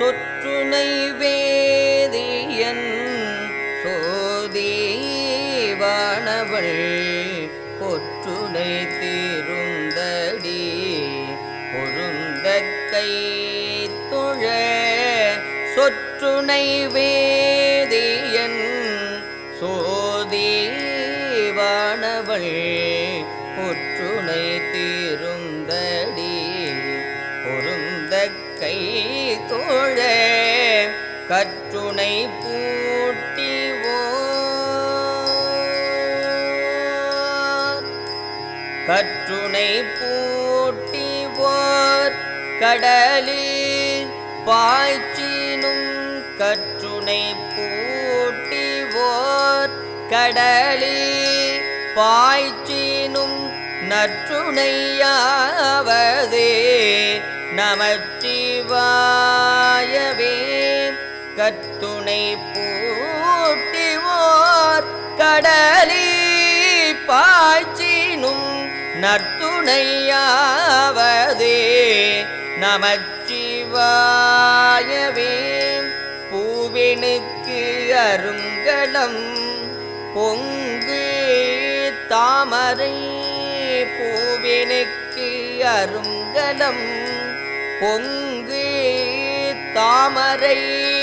சொற்றுனை வேதியன் சோதீவானவள் பொற்றுனை திருந்தடி பொருந்த கை தொழ சொற்றுனை வேதியன் சோதீவானவள் கற்றுனை பூட்டிவோ கற்றுனை பூட்டிவோர் கடலில் பாய்ச்சினும் கற்றுனை பூட்டிவோர் கடலில் பாய்ச்சினும் நற்றுணையாவதே நமச்சிவாயவே. கத்துணை பூட்டிவோர் கடலில் பாய்ச்சினும் நற்துணையாவதே நமச்சிவாயவே. பூவினுக்கு அருங்கலம் பொங்கு தாமரை. பூவினுக்கு அருங்கலம் பொங்கு தாமரை.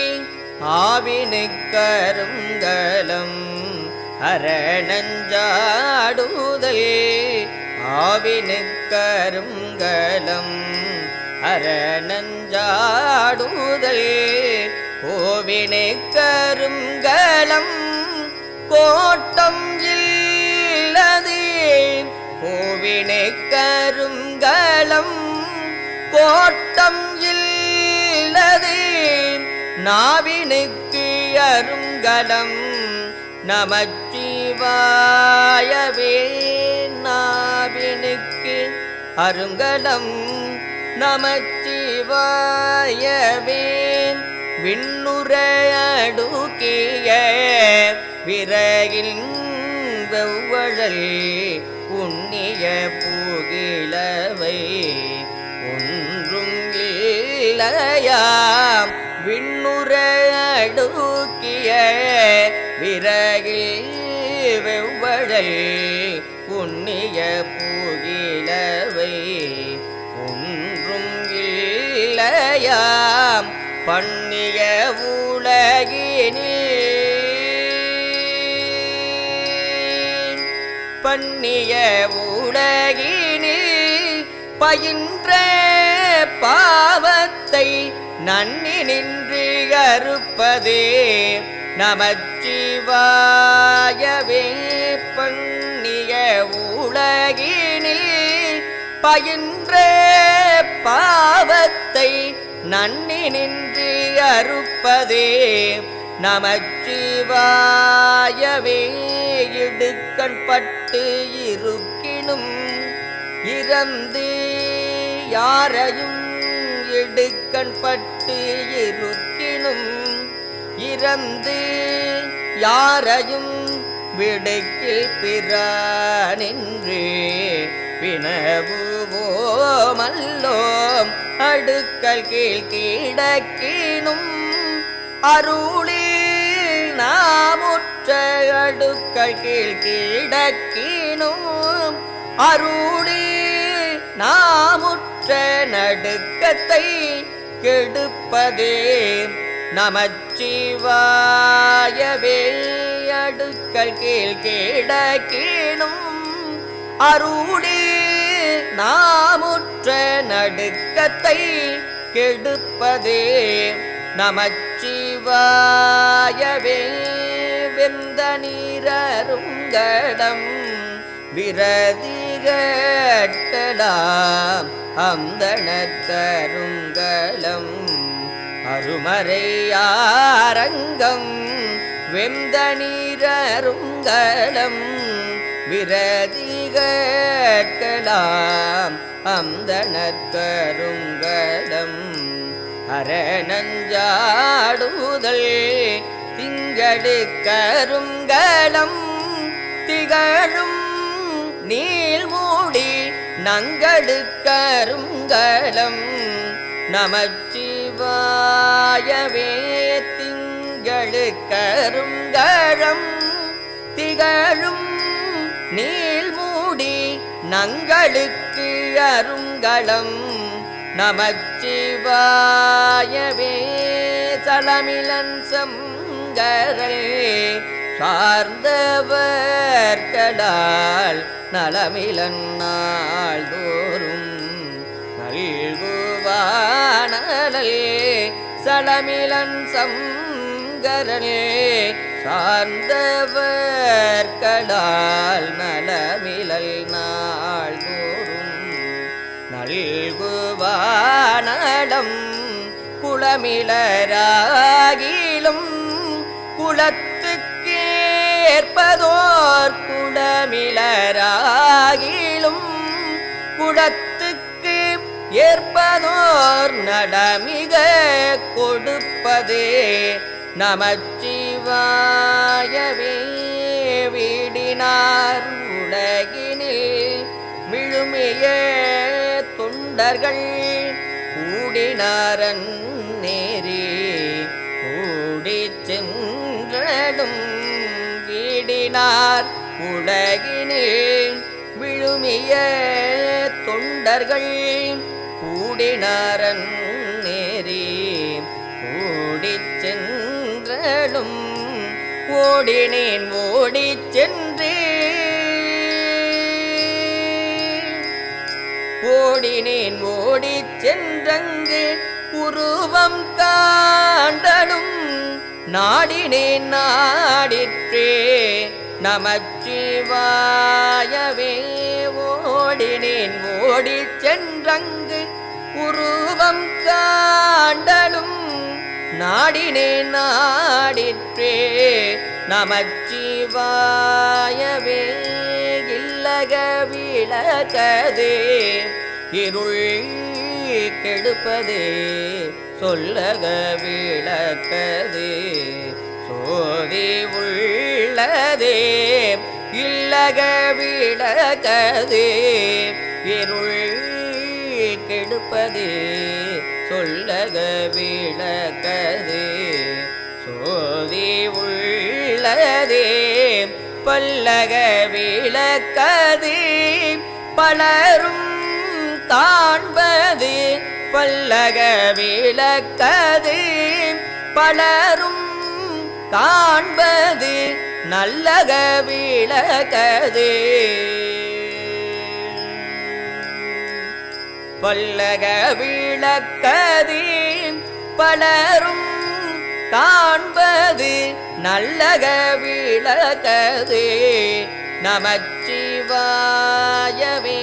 ஆவினுக்கருங்கலம் அரணஞ்சாடுதல் ஆவினுக்கருங்கலம் அரணஞ்சாடுதல் கோவினுக்கருங்கலம் கோட்டம் இல்லதே. கோவினுக்கருங்கலம் கோட்டம் நாவினுக்கு அருங்கடம் நமச்சிவாயவே. நாவினுக்கு அருங்கடம் நமச்சிவாயவே. விண்ணுரையடுக்கிய அடுக்கிய வெவ்வழல் உண்ணிய புகிழவை. ஒன்றும் இல்லையா? வெவ்வழல் உண்ணிய புகிழவை ஒன்றும் இல்லையாம் பண்ணிய உலகினில். பண்ணிய உலகினில் பயின்ற பாவத்தை நன்னி நின்று அறுப்பதே நமச்சிவாயவே. பயின்ற பாவத்தை நன்னி நின்று அறுப்பதே நமச்சிவாயவே. இடுக்கண் பட்டு இருக்கினும் இறந்து யாரையும் இடுக்கண் பட்டு இருக்கினும் இறந்து யாரையும் விடுக்கில் பிறானின்று. வினவுவோமல்லோம் அடுக்கல் கீழ் கிடக்கினும் அருளில் நாமுற்ற அடுக்கல் கீழ் கிடக்கினும் அருளில் நாமுற்ற நடுக்கத்தை கெடுப்பதே நமச்சிவாயவே. அடுக்கல் கீழ் கிடக்கினும் அருளில் நாமுற்ற நடுக்கத்தை கெடுப்பதே நமச்சிவாயவே. வெந்த நீரருங்கடம் விரதிகட்டலாம். அந்தணத்தருங்களம் அருமறையாரங்கம் வெந்த நீரருங்கலம் விரதிகலாம் விரதிகட்டலாம் அந்தணக்கருங்கலம் அரணஞ்சாடுதல் திங்கடு கருங்கடம் திகழும் நீள் மூடி நங்கடு கருங்கடம் நமச்சிவாயவே நமச்சிவாயவே திங்களு கருங்கழம் திகழும் நீள்மூடி நங்களுக்கு அருங்களம் நமச்சிவாயவே. சலமிலன் சங்கரே சார்ந்தவர்களால் நலமிலன் நாள்தோறும் நல்குவானலே. சலமிலன் சங்கரே சார்ந்தவர் கடால் நலமிழல் நாள் தோறும் நல்குவானடம் குளமிளராகிலும் குளத்துக்கேற்பதோர் குளமிளராகிலும் குளத்துக்கு ஏற்பதோர் நடமிக கொடுப்பதே நமச்சி நமச்சிவாயவே வீடினார் உலகினில் விழுமிய தொண்டர்கள் கூடினாரன் நேரே கூடி சென்றடும் வீடினார் உலகினில் விழுமிய தொண்டர்கள் கூடினாரன் ஓடினேன் ஓடிச் சென்று. ஓடினேன் ஓடிச் சென்றங்கு உருவம் காண்டலும். நாடினேன் நாடிற்றே நமச்சிவாயவே. ஓடினேன் ஓடிச் சென்றங்கு உருவம் காண்டலும். நாடினே நாடிற்றே. நமச்சிவாயவே இல்லக விளக்கதே. இருள் கெடுப்பதே சொல்லக விளக்கதே. சோதி உள்ளதே இல்லக விளக்கதே. இருள் கெடுப்பதே. சொல்லக விளக்கதே சோதி உள்ளதே பல்லக விளக்கதே பலரும் காண்பது பல்லக விளக்கது பலரும் காண்பது நல்லக விளக்கதே. பல்லக விளக்கதீன் பலரும் காண்பது நல்லக விளக்கதே நமச்சிவாயவே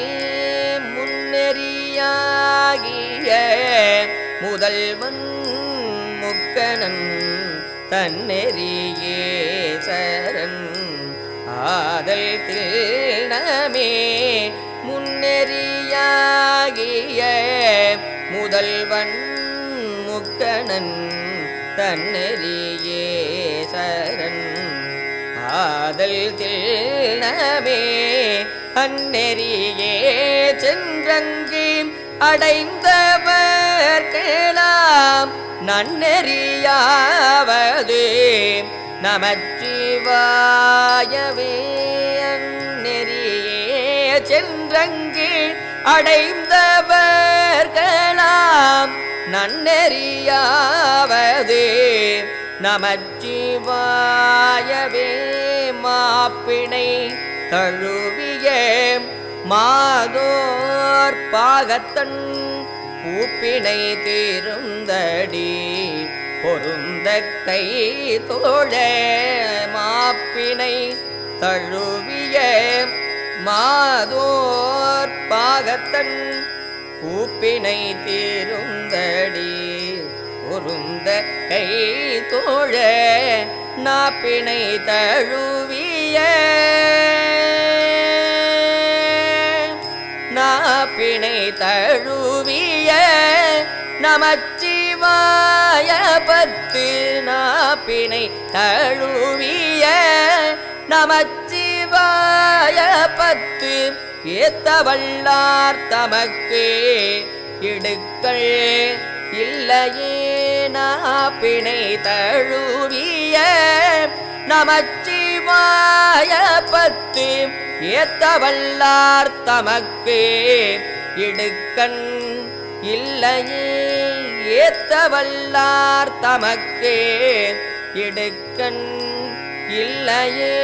முன்னெறியாகிய முதல்வன் முக்கணன் தன்னெறியே சரண். ஆதல் தில் நமே முன்னெறியா முதல்வன் முக்கணன் தன்னெறியே சரண். ஆதல் தில்னமே அந்நெறியே சென்றங்கு அடைந்தவர் கேளாம் நன்னெறியாவது. நமச்சிவாயவே அந்நெறியே சென்றங்கு அடைந்தவர்களாம் நன்னெறியாவது. நமச்சிவாயவே மாப்பிணை தழுவிய. மாதோர் பாகத்தன் பூப்பிணை தீருந்தடி. பொருந்த கை தோழ மாப்பிணை தழுவிய. மாதோர் பாகத்தன் பூப்பினை தீருந்தடி உருந்த கை தோழ நாப்பினை தழுவிய. நாப்பினை தழுவிய நமச்சிவாய பத்து நாப்பினை தழுவிய நமச்சி நமச்சிவாய பத்து ஏத்தவல்லார் தமக்கு இடுக்கள் இல்லையே நாப்பிணை தழுவிய நமச்சிவாய பத்து ஏத்தவல்லார் தமக்கு இடுக்கண் இல்லையே ஏத்தவல்லார் தமக்கு இடுக்கண் இல்லையே.